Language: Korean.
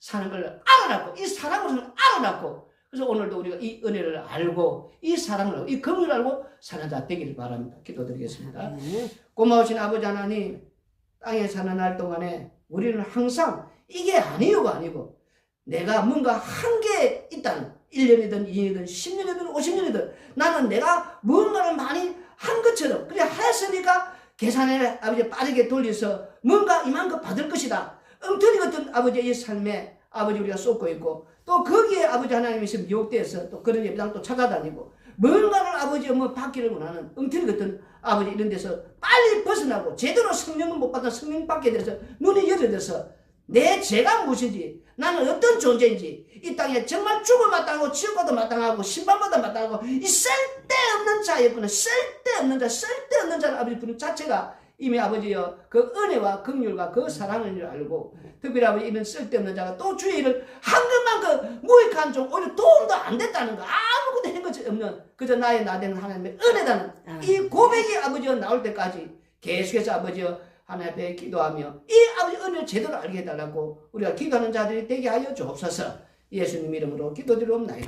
사는 걸 알아놨고 이 사랑으로 알아놨고 그래서 오늘도 우리가 이 은혜를 알고 이 사랑을 알고 이 긍휼을 알고 사는 자 되기를 바랍니다. 기도드리겠습니다. 고마우신 아버지 하나님 땅에 사는 날 동안에 우리는 항상 이게 아니요가 아니고 내가 뭔가 한게 있다는 1년이든 2년이든 10년이든 50년이든 나는 내가 뭔가를 많이 한 것처럼 그래 했으니까 계산에 아버지 빠르게 돌려서 뭔가 이만큼 받을 것이다. 엉터리 같은 아버지의 이 삶에 아버지 우리가 쏟고 있고 또 거기에 아버지 하나님이 지금 미혹돼서 또 그런 예배당 또 찾아다니고 뭔가를 아버지 뭐 받기를 원하는 엉터리 같은 아버지 이런 데서 빨리 벗어나고 제대로 성령을 못 받아 성령 받게 돼서 눈이 열려져서 내 죄가 무엇인지 나는 어떤 존재인지 이 땅에 정말 죽을 마땅하고 지옥과도 마땅하고 신방과도 마땅하고 이 쓸데없는 자였구나 쓸데없는 자 쓸데없는 자를 아버지 부른 자체가 이미 아버지여 그 은혜와 긍휼과 그 사랑을 줄 알고 특별히 아버지 이런 쓸데없는 자가 또 주의 일을 한 것만 그 무익한 종 오히려 도움도 안 됐다는 거 아무것도 한 것이 없는 그저 나의 나되는 하나님의 은혜다는 이 고백이 아버지여 나올 때까지 계속해서 아버지여 하나님 앞에 기도하며 이 아버지 은혜를 제대로 알게 해달라고 우리가 기도하는 자들이 되게 하여 주옵소서 예수님 이름으로 기도드리옵나이다.